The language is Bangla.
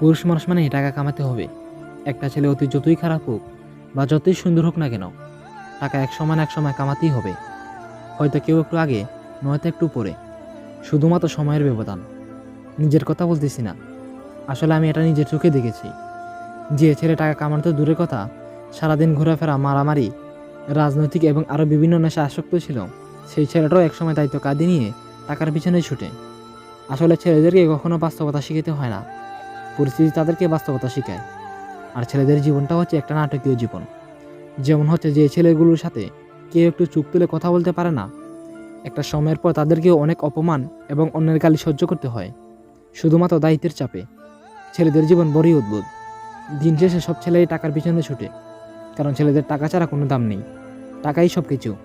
পুরুষ মানুষ মানে টাকা কামাতে হবে। একটা ছেলে অতি যতই খারাপ হোক, বা যতই সুন্দর হোক না কেন, টাকা এক সময় না এক সময় কামাতেই হবে। হয়তো কেউ একটু আগে, নয়তো একটু পরে শুধুমাত্র সময়ের ব্যবধান। নিজের কথা বলতেছি না। আসলে আমি এটা নিজের চোখে দেখেছি। যে ছেলে টাকা কামানো তো দূরের কথা, সারাদিন ঘোরাফেরা, মারামারি, রাজনৈতিক এবং আরও বিভিন্ন নেশা আসক্ত ছিল, সেই ছেলেটাও একসময় দায়িত্ব কাঁদে নিয়ে টাকার পিছনে ছুটে। আসলে ছেলেদেরকে কখনো বাস্তবতা শিখিতে হয় না। পরিস্থিতি তাদেরকে বাস্তবতা শেখায়। আর ছেলেদের জীবনটা হচ্ছে একটা নাটকীয় জীবন। যেমন হচ্ছে যে ছেলেগুলোর সাথে কেউ একটু চুপ তুলে কথা বলতে পারে না। একটা সময়ের পর তাদেরকেও অনেক অপমান এবং অন্যের গালি সহ্য করতে হয়। শুধুমাত্র দায়িত্বের চাপে। ছেলেদের জীবন বড়ই অদ্ভুত। দিন শেষে সব ছেলেই টাকার পিছনে ছুটে। কারণ ছেলেদের টাকা ছাড়া কোনো দাম নেই। টাকাই সব কিছু